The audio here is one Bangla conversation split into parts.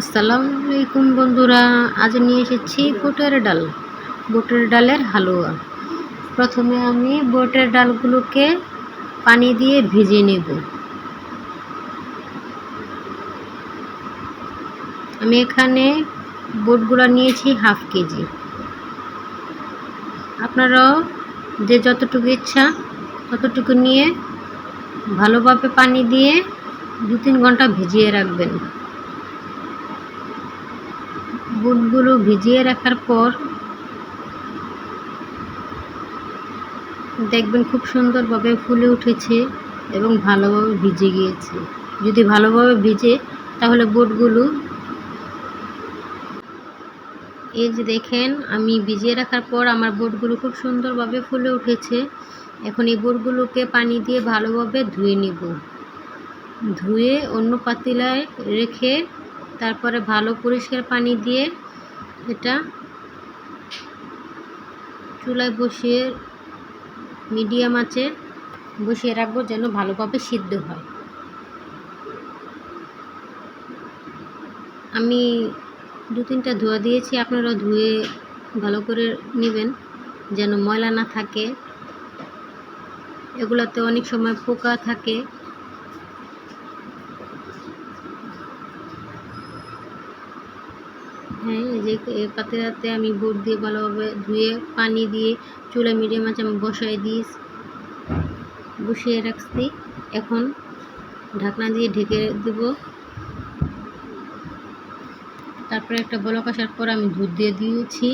আসসালামু আলাইকুম বন্ধুরা, আজ নিয়ে এসেছি বুটের ডাল, বুটের ডালের হালুয়া। প্রথমে আমি বুটের ডালগুলোকে পানি দিয়ে ভিজিয়ে নেব। আমি এখানে বুটগুলো নিয়েছি হাফ কেজি। আপনারাও যে যতটুকু ইচ্ছা ততটুকু নিয়ে ভালোভাবে পানি দিয়ে দু তিন ঘণ্টা ভিজিয়ে রাখবেন। বুটগুলো ভিজিয়ে রাখার পর দেখবেন খুব সুন্দরভাবে ফুলে উঠেছে এবং ভালোভাবে ভিজে গিয়েছে। যদি ভালোভাবে ভিজে, তাহলে বুটগুলো এই যে দেখেন, আমি ভিজিয়ে রাখার পর আমার বুটগুলো খুব সুন্দরভাবে ফুলে উঠেছে। এখন এই বুটগুলোকে পানি দিয়ে ভালোভাবে ধুয়ে নিব। ধুয়ে অন্য পাতিলায় রেখে তারপরে ভালো পরিষ্কার পানি দিয়ে এটা চুলায় বসিয়ে মিডিয়াম আঁচে বসিয়ে রাখব যেন ভালোভাবে সিদ্ধ হয়। আমি দু তিনটা ধোয়া দিয়েছি আপনারা ধুয়ে ভালো করে নেবেন যেন ময়লা না থাকে। এগুলাতে অনেক সময় পোকা থাকে হ্যাঁ এই যে এই পাতিলাতে আমি বুট দিয়ে ভালোভাবে ধুয়ে, পানি দিয়ে, চুলা মিডিয়াম আছে আমি বসাই দিই বসিয়ে রাখছি। এখন ঢাকনা দিয়ে ঢেকে দেব। তারপরে একটা বলক আসার পর আমি দুধ দিয়ে দিয়েছি।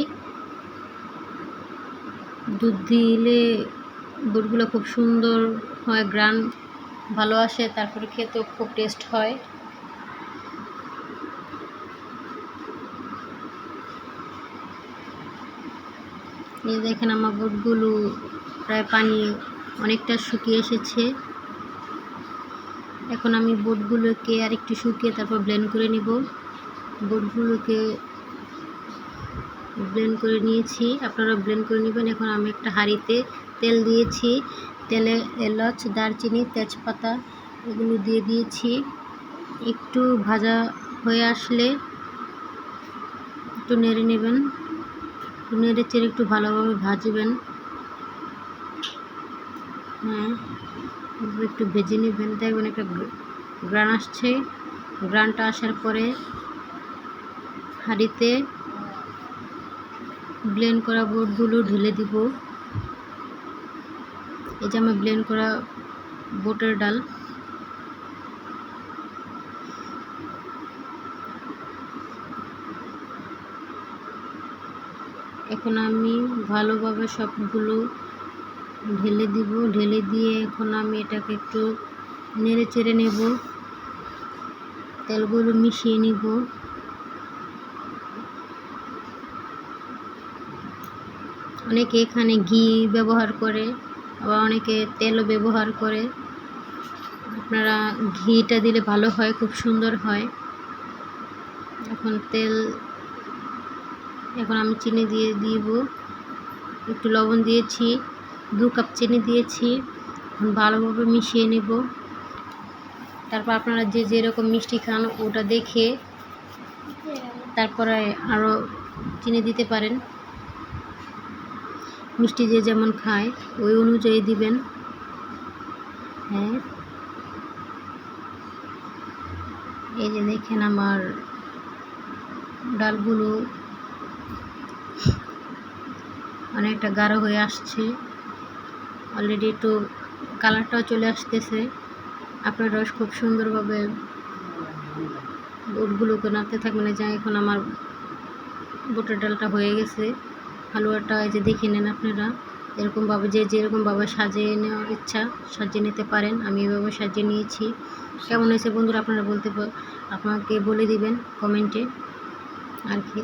দুধ দিলে বুটগুলো খুব সুন্দর হয়, গ্রান ভালো আসে, তারপরে খেতেও খুব টেস্ট হয়। এই দেখেন আমার বুটগুলো প্রায় পানি অনেকটা শুকিয়ে এসেছে। এখন আমি বুটগুলোকে আর একটু শুকিয়ে তারপর ব্লেন্ড করে নিব। বুটগুলোকে ব্লেন্ড করে নিয়েছি। আপনারা ব্লেন্ড করে নেবেন। এখন আমি একটা হাঁড়িতে তেল দিয়েছি। তেলে এলাচ, দারচিনি, তেজপাতা এগুলো দিয়ে দিয়েছি। একটু ভাজা হয়ে আসলে একটু নেড়ে নেবেন। নেড়ে চেড়ে একটু ভালোভাবে ভাজবেন। হ্যাঁ একটু ভেজে নেবেন। দেখবেন একটা গ্রান আসছে। গ্রানটা আসার পরে হাঁড়িতে ব্লেন্ড করা বোটগুলো ঢেলে দিব। এই যে আমার ব্লেন্ড করা বোটের ডাল। এখন আমি ভালোভাবে সবগুলো ঢেলে দিব। ঢেলে দিয়ে এখন আমি এটাকে একটু নেড়ে চেড়ে নেব। তেলগুলো মিশিয়ে নিব। অনেকে এখানে ঘি ব্যবহার করে, আবার অনেকে তেলও ব্যবহার করে। আপনারা ঘিটা দিলে ভালো হয়, খুব সুন্দর হয়। এখন তেল এখন আমি চিনি দিয়ে দিব। একটু লবণ দিয়েছি, দু কাপ চিনি দিয়েছি। এখন ভালোভাবে মিশিয়ে নেব। তারপর আপনারা যে যেরকম মিষ্টি খান ওটা দেখে তারপরে আরও চিনি দিতে পারেন। মিষ্টি যে যেমন খায়, ওই অনুযায়ী দিবেন। হ্যাঁ। এই যে দেখেন আমার ডালগুলো অনেকটা গাঢ় হয়ে আসছে। অলরেডি একটু কালারটাও চলে আসতেছে। আপনার খুব সুন্দরভাবে বুটগুলোকে নাড়তে থাকবেন। যা এখন আমার বুটের ডালটা হয়ে গেছে। হালুয়াটা এই যে দেখে নেন আপনারা। এরকমভাবে যে যেরকমভাবে সাজিয়ে নেওয়ার ইচ্ছা সাজিয়ে নিতে পারেন। আমি এভাবে সাজিয়ে নিয়েছি। কেমন হয়েছে বন্ধুরা আপনারা বলতে আপনাকে বলে দিবেন কমেন্টে। আর কি।